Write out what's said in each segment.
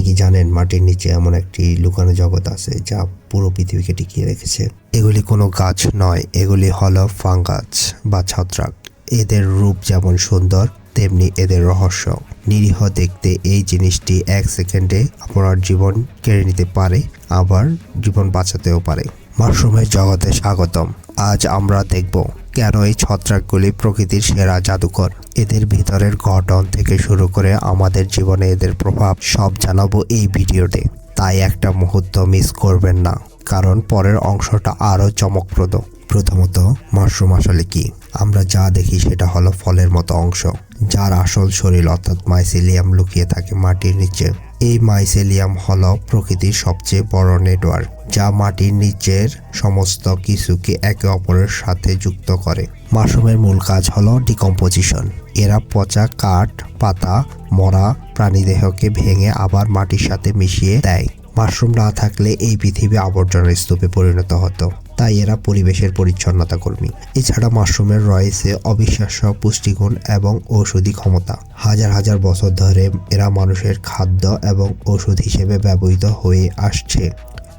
আপনি কি জানেন মাটির নিচে এমন একটি লুকানো জগৎ আছে যা পুরো পৃথিবীকে টিকিয়ে রেখেছে? এগুলি কোনো গাছ নয়, এগুলি হলো ফাঙ্গাস বা ছত্রাক। এদের রূপ যেমন সুন্দর, তেমনি এদের রহস্য। নিরীহ দেখতে এই জিনিসটি এক সেকেন্ডে আপনার জীবন কেড়ে নিতে পারে, আবার জীবন বাঁচাতেও পারে। মাশরুমের জগতে স্বাগতম। আজ আমরা দেখব কেন এই ছত্রাকগুলি প্রকৃতির সেরা জাদুকর? এদের ভিতরের গঠন থেকে শুরু করে আমাদের জীবনে এদের প্রভাব সব জানাব এই ভিডিওতে। তাই একটা মুহূর্ত মিস করবেন না, কারণ পরের অংশটা আরও চমকপ্রদ। প্রথমত, মাশরুম আসলে কি? আমরা যা দেখি সেটা হলো ফলের মতো অংশ, যার আসল শরীর অর্থাৎ মাইসেলিয়াম লুকিয়ে থাকে মাটির নিচে। এই মাইসেলিয়াম হলো প্রকৃতির সবচেয়ে বড় নেটওয়ার্ক, যা মাটির নিচের সমস্ত কিছুকে একে অপরের সাথে যুক্ত করে। মাশরুমের মূল কাজ হলো ডিকম্পোজিশন এরা পচা কাঠ, পাতা, মরা প্রাণীদেহকে ভেঙে আবার মাটির সাথে মিশিয়ে দেয়। মাশরুম না থাকলে এই পৃথিবী আবর্জনার স্তূপে পরিণত হতো। তাই এরা পরিবেশের পরিচ্ছন্নতা কর্মী। এছাড়া মাশরুমের রয়েছে অবিশ্বাস্য পুষ্টিগুণ এবং ঔষধি ক্ষমতা। হাজার হাজার বছর ধরে এরা মানুষের খাদ্য এবং ওষুধ হিসেবে ব্যবহৃত হয়ে আসছে।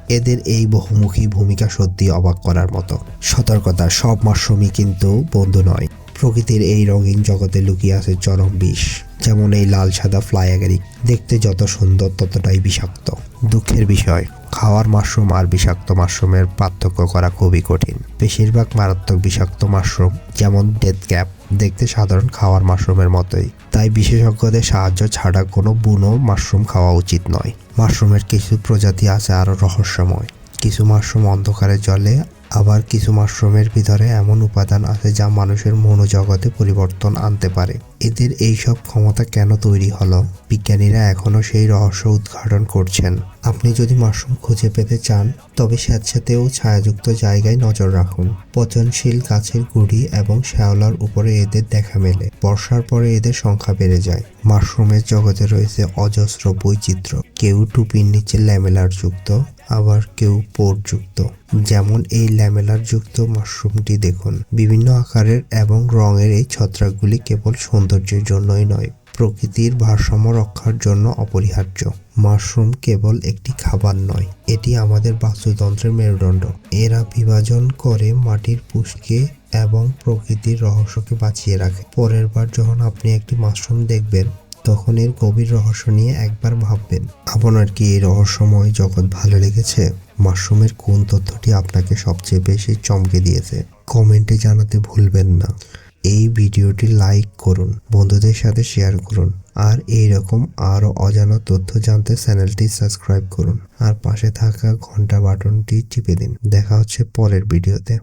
এদের এই বহুমুখী ভূমিকা সত্যি অবাক করার মতো। সতর্কতা, সব মাশরুমই কিন্তু বন্ধু নয়। প্রকৃতির এই রঙিন জগতে লুকিয়ে আছে চরম বিষ। যেমন এই লাল সাদা ফ্লাই দেখতে যত সুন্দর ততটাই বিষাক্ত। দুঃখের বিষয়, খাওয়ার মাশরুম আর বিষাক্ত মাশরুমের পার্থক্য করা খুবই কঠিন। বেশিরভাগ মারাত্মক বিষাক্ত মাশরুম, যেমন ডেথ ক্যাপ দেখতে সাধারণ খাওয়ার মাশরুমের মতোই। তাই বিশেষজ্ঞদের সাহায্য ছাড়া কোনো বুনো মাশরুম খাওয়া উচিত নয়। মাশরুমের কিছু প্রজাতি আছে আরও রহস্যময়। কিছু মাশরুম অন্ধকারে জলে আবার কিছু মাশরুমের ভিতরে এমন উপাদান আছে যা মানুষের মনোজগতে পরিবর্তন আনতে পারে। এদের এইসব ক্ষমতা কেন তৈরি হলো? বিজ্ঞানীরা এখনও সেই রহস্য উদ্ঘাটন করছেন। আপনি যদি মাশরুম খুঁজে পেতে চান, তবে স্যাঁতস্যাঁতেও ছায়াযুক্ত জায়গায় নজর রাখুন। পচনশীল গাছের গুড়ি এবং শ্যাওলার উপরে এদের দেখা মেলে। বর্ষার পরে এদের সংখ্যা বেড়ে যায়। মাশরুমের জগতে রয়েছে অজস্র বৈচিত্র্য। কেউ টুপির নিচে ল্যামেলার যুক্ত আবার কেউ পোরযুক্ত। যেমন এই ল্যামেলার যুক্ত মাশরুমটি দেখুন। বিভিন্ন আকারের এবং রঙের এই ছত্রাকগুলি কেবল সৌন্দর্যের জন্যই নয়, প্রকৃতির ভারসাম্য রক্ষার জন্য অপরিহার্য। মাশরুম কেবল একটি খাবার নয়, এটি আমাদের বাস্তুতন্ত্রের মেরুদণ্ড। এরা বিভাজন করে মাটির পুষ্টিকে এবং প্রকৃতির রহস্যকে বাঁচিয়ে রাখে। পরের বার যখন আপনি একটি মাশরুম দেখবেন তখন এর গভীর রহস্য নিয়ে একবার ভাববেন, আপনার কি এই রহস্যময় জগৎ ভালো লেগেছে? মাশরুমের কোন তথ্যটি আপনাকে সবচেয়ে বেশি চমকে দিয়েছে? কমেন্টে জানাতে ভুলবেন না। এই ভিডিওটি লাইক করুন, বন্ধুদের সাথে শেয়ার করুন, আর এই রকম আরও অজানা তথ্য জানতে চ্যানেলটি সাবস্ক্রাইব করুন। আর পাশে থাকা ঘণ্টা বাটনটি টিপে দিন। দেখা হচ্ছে পরের ভিডিওতে।